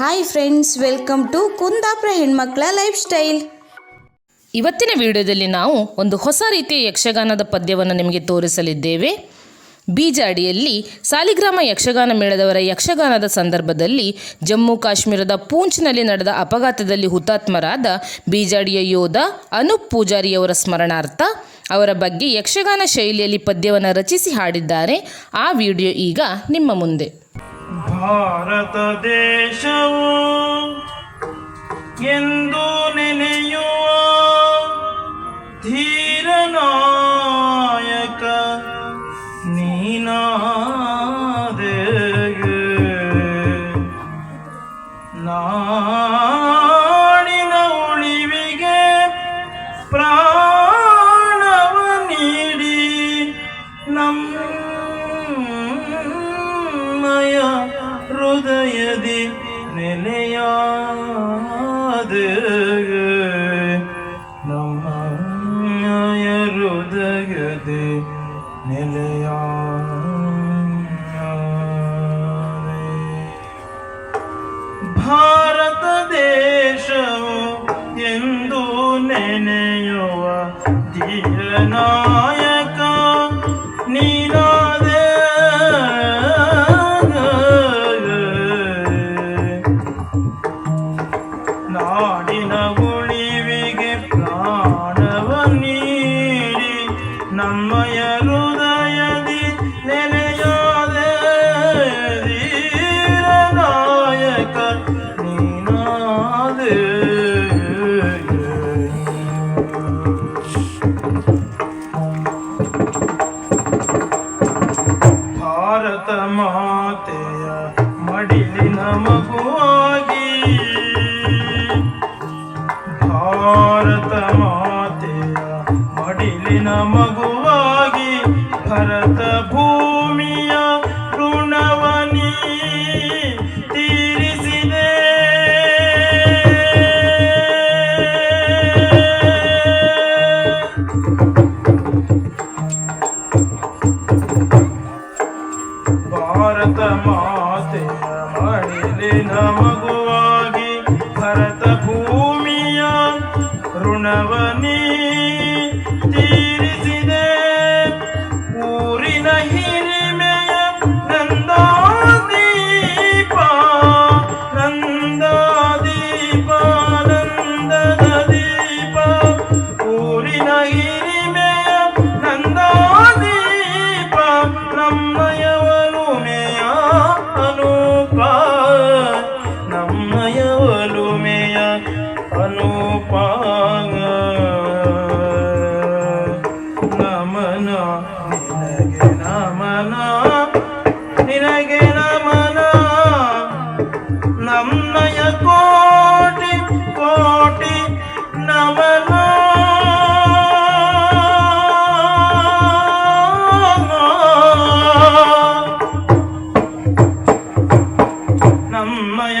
Hi friends welcome to Kundapura ಹೆಣ್ಮಕ್ಳ life style ಇವತ್ತಿನ ವಿಡಿಯೋದಲ್ಲಿ ನಾವು ಒಂದು ಹೊಸ ರೀತಿಯ ಯಕ್ಷಗಾನದ ಪದ್ಯವನ್ನು ನಿಮಗೆ ತೋರಿಸಲಿದ್ದೇವೆ. ಬೀಜಾಡಿಯಲ್ಲಿ ಸಾಲಿಗ್ರಾಮ ಯಕ್ಷಗಾನ ಮೇಳದವರ ಯಕ್ಷಗಾನದ ಸಂದರ್ಭದಲ್ಲಿ ಜಮ್ಮು ಕಾಶ್ಮೀರದ ಪೂಂಚ್ನಲ್ಲಿ ನಡೆದ ಅಪಘಾತದಲ್ಲಿ ಹುತಾತ್ಮರಾದ ಬೀಜಾಡಿಯ ಯೋಧ ಅನೂಪ್ ಪೂಜಾರಿಯವರ ಸ್ಮರಣಾರ್ಥ ಅವರ ಬಗ್ಗೆ ಯಕ್ಷಗಾನ ಶೈಲಿಯಲ್ಲಿ ಪದ್ಯವನ್ನು ರಚಿಸಿ ಹಾಡಿದ್ದಾರೆ. ಆ ವಿಡಿಯೋ ಈಗ ನಿಮ್ಮ ಮುಂದೆ. ಭಾರತ ದೇಶವು ಎಂದು ನೆನೆಯುವ ಧೀರ ನಾಯಕ ನೀನಾದೆ ನಾಡಿನ ಉಳಿವಿಗೆ ಪ್ರಾಣವ ಹೃದಯದಿ ನೆಲೆಯಾದ ನಮ್ಮಯ ಹೃದಯದಿ ನೆಲೆಯಾದ ಭಾರತ ನಾಡಿನ ಉಳಿವಿಗೆ ಪ್ರಾಣವ ನೀಡಿ ನಮ್ಮಯ ಹೃದಯದಿ ನೆಲೆಯಾದೆ ಧೀರ ನಾಯಕ ನೀನಾದೆ. ಭಾರತ ಮಾತೆಯ ಮಡಿಲಿನ ಮಗುವಾಗಿ ಮಡಿಲಿನ ಮಗುವಾಗಿ ಭರತ ಭೂಮಿಯ ಋಣವನಿ ತೀರಿಸಿದೆ. ಭಾರತ ಮಾತೆ ಮಡಿಲಿನ ಮಗುವಾಗಿ ಭರತ ಭೂಮಿಯ ಋಣವನಿ ನಮ್ಮಯ ಕೋಟಿ ಕೋಟಿ ನಮನ ನಮ್ಮಯ